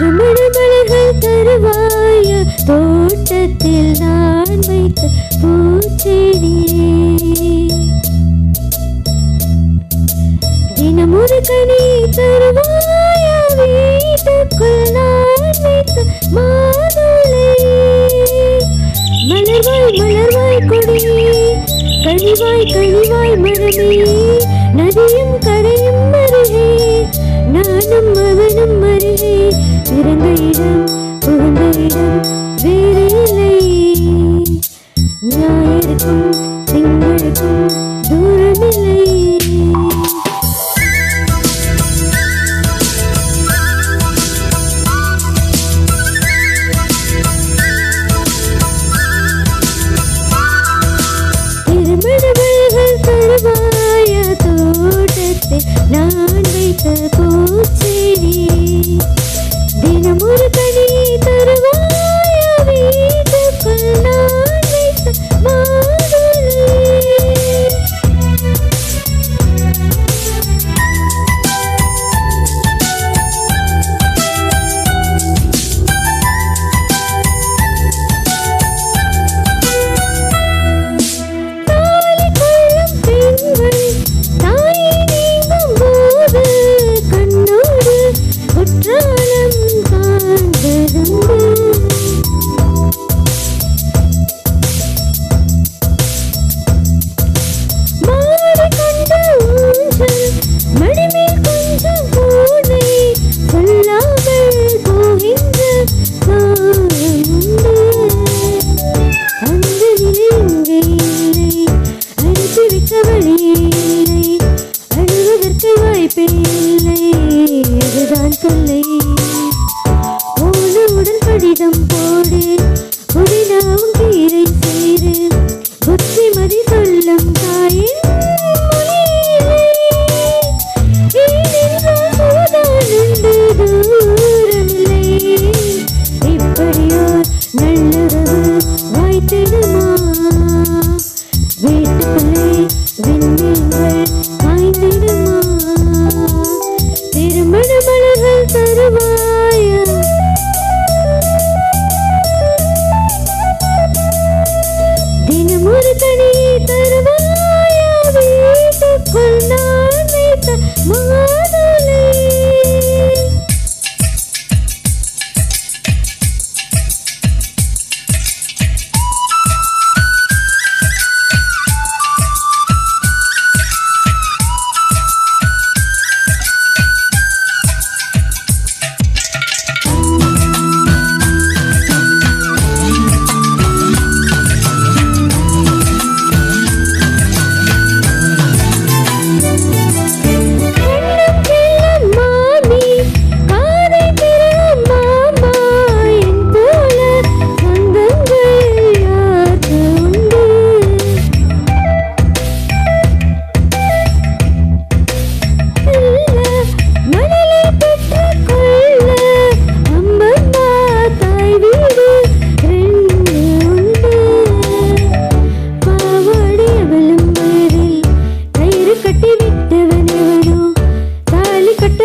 மரமண மலர்கள் தருவாய? தோட்டத்தில் நான் வைத்த பூச்செடியே தினமொரு கனியை தருவாய? வீட்டுக்குள் நான் வைத்த மாதுளை. மலர்வாய் மலர்வாய் கொடி கனிவாய் கனிவாய் மரமே. நதியும் இடம் உகந்த இடம் வேறு இல்லை. ஞாயிறுக்கும் திங்களுக்கும் மனம் தான் jump.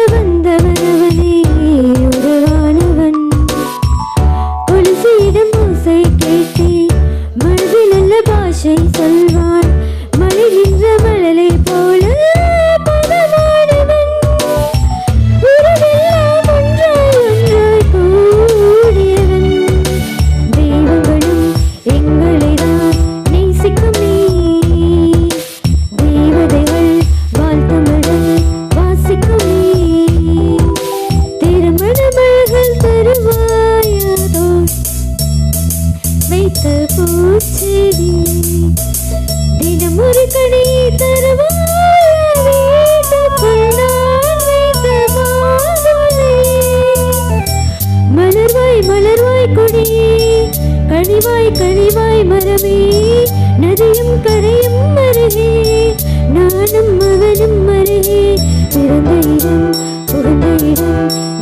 even கழிவாய் கழிவாய் மரமே நதியும் கரையும் மருகே நானும் மகனும் மருகே பிறந்த இடம் பிறந்த இடம்.